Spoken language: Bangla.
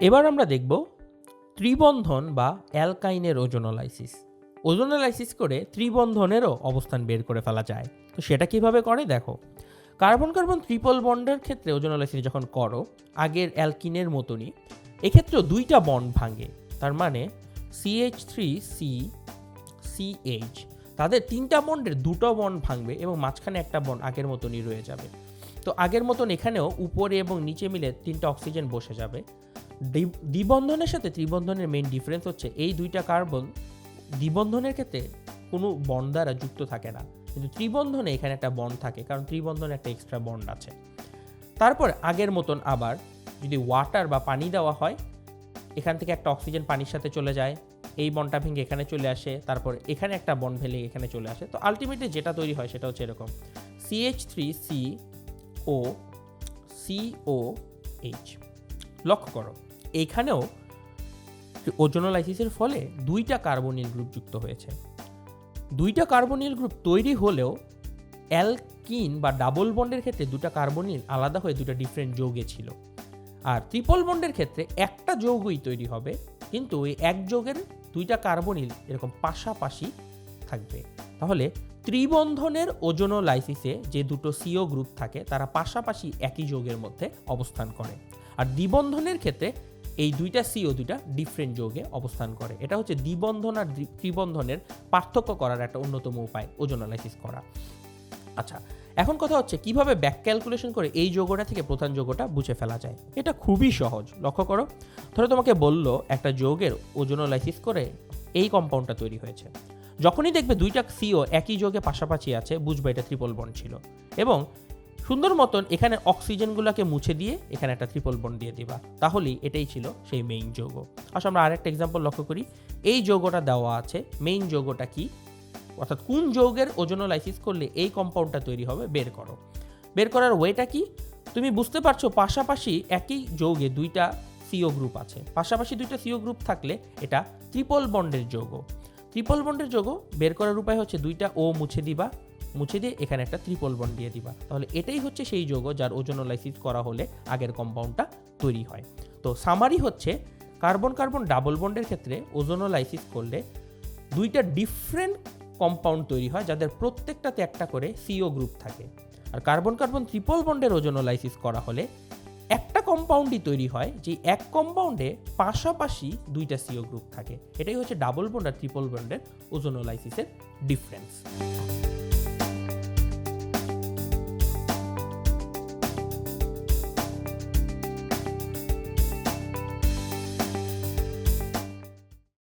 এবার আমরা দেখব ত্রিবন্ধন বা অ্যালকাইনের ওজোনোলাইসিস। ওজোনোলাইসিস করে ত্রিবন্ধনেরও অবস্থান বের করে ফেলা যায়। তো সেটা কীভাবে করে দেখো? কার্বন কার্বন ট্রিপল বন্ডের ক্ষেত্রে ওজোনোলাইসিস যখন করো, আগের অ্যালকিনের মতনই, এক্ষেত্রেও দুইটা বন্ড ভাঙে। তার মানে সিএইচ থ্রি সি সিএইচ তাদের তিনটা বন্ডের দুটো বন্ড ভাঙবে এবং মাঝখানে একটা বন্ড আগের মতনই রয়ে যাবে। তো আগের মতন এখানেও উপরে এবং নিচে মিলে তিনটা অক্সিজেন বসে যাবে। দ্বিবন্ধনের সাথে ত্রিবন্ধনের মেইন ডিফারেন্স হচ্ছে এই দুইটা কার্বন দ্বিবন্ধনের ক্ষেত্রে কোনো বন্ড দ্বারা যুক্ত থাকে না। কিন্তু ত্রিবন্ধনে এখানে একটা বন্ড থাকে, কারণ ত্রিবন্ধনে একটা এক্সট্রা বন্ড আছে। তারপর আগের মতন আবার যদি ওয়াটার বা পানি দেওয়া হয়, এখান থেকে একটা অক্সিজেন পানির সাথে চলে যায়, এই বনটা ভেঙে এখানে চলে আসে, তারপর এখানে একটা বন ভেঙে এখানে চলে আসে। তো আলটিমেটলি যেটা তৈরি হয় সেটা হচ্ছে এরকম। CH three C O CO H লক্ষ্য করো, এইখানেও ওজোনোলাইসিসের ফলে দুইটা কার্বনিল গ্রুপ যুক্ত হয়েছে। দুইটা কার্বনিল গ্রুপ তৈরি হলেও অ্যালকিন বা ডাবল বন্ডের ক্ষেত্রে দুটা কার্বনিল আলাদা হয়ে দুটো ডিফারেন্ট যৌগে ছিল। আর ট্রিপল বন্ডের ক্ষেত্রে একটা যৌগই তৈরি হবে, কিন্তু ওই এক যৌগের দুইটা কার্বনিল এরকম পাশাপাশি থাকবে। তাহলে ত্রিবন্ধনের ওজোনোলাইসিসে যে দুটো সিও গ্রুপ থাকে, তারা পাশাপাশি একই যৌগের মধ্যে অবস্থান করে। আর দ্বিবন্ধনের ক্ষেত্রে এই দুইটা সিও দুইটা ডিফারেন্ট যৌগে অবস্থান করে। এটা হচ্ছে দ্বিবন্ধন আর ত্রিবন্ধনের পার্থক্য করার একটা অন্যতম উপায় ওজোনোলাইসিস করা। আচ্ছা এখন কথা হচ্ছে কীভাবে ব্যাক ক্যালকুলেশন করে এই যোগটা থেকে প্রধান যোগটা বুঝে ফেলা যায়? এটা খুবই সহজ, লক্ষ্য করো। ধরো তোমাকে বলল একটা যোগের ওজোনোলাইসিস করে এই কম্পাউন্ডটা তৈরি হয়েছে। যখনই দেখবে দুইটা সিও একই যোগে পাশাপাশি আছে, বুঝবে এটা ত্রিপল বন্ড ছিল। এবং সুন্দর মতন এখানে অক্সিজেনগুলোকে মুছে দিয়ে এখানে একটা ত্রিপল বন্ড দিয়ে দিবা। তাহলেই এটাই ছিল সেই মেইন যৌগ। আসলে আমরা আরেকটা এক্সাম্পল লক্ষ্য করি। এই যৌগটা দেওয়া আছে। মেইন যৌগটা কি? অর্থাৎ কোন যৌগের ওজোনোলাইসিস করলে এই কম্পাউন্ডটা তৈরি হবে? বের করো। বের করার ওয়েটা কি? তুমি বুঝতে পারছ পাশাপাশি একই যৌগে দুইটা সিও গ্রুপ আছে। পাশাপাশি দুইটা সিও গ্রুপ থাকলে এটা ত্রিপল বন্ডের যৌগ। ত্রিপল বন্ডের যৌগ বের করার উপায় হচ্ছে দুইটা ও মুছে দিবা। মুছে দিয়ে এখানে একটা ট্রিপল বন্ড দিয়ে দিবা। তাহলে এটাই হচ্ছে সেই যৌগ যার ওজোনোলাইসিস করা হলে আগের কম্পাউন্ডটা তৈরি হয়। তো সামারি হচ্ছে কার্বন কার্বন ডাবল বন্ডের ক্ষেত্রে ওজোনোলাইসিস করলে দুইটা ডিফারেন্ট কম্পাউন্ড তৈরি হয় যাদের প্রত্যেকটাতে একটা করে সিও গ্রুপ থাকে। আর কার্বন কার্বন ত্রিপল বন্ডের ওজোনোলাইসিস করা হলে একটা কম্পাউন্ডই তৈরি হয় যে এক কম্পাউন্ডে পাশাপাশি দুইটা সিও গ্রুপ থাকে। এটাই হচ্ছে ডাবল বন্ড আর ট্রিপল বন্ডের ওজোনোলাইসিসের ডিফারেন্স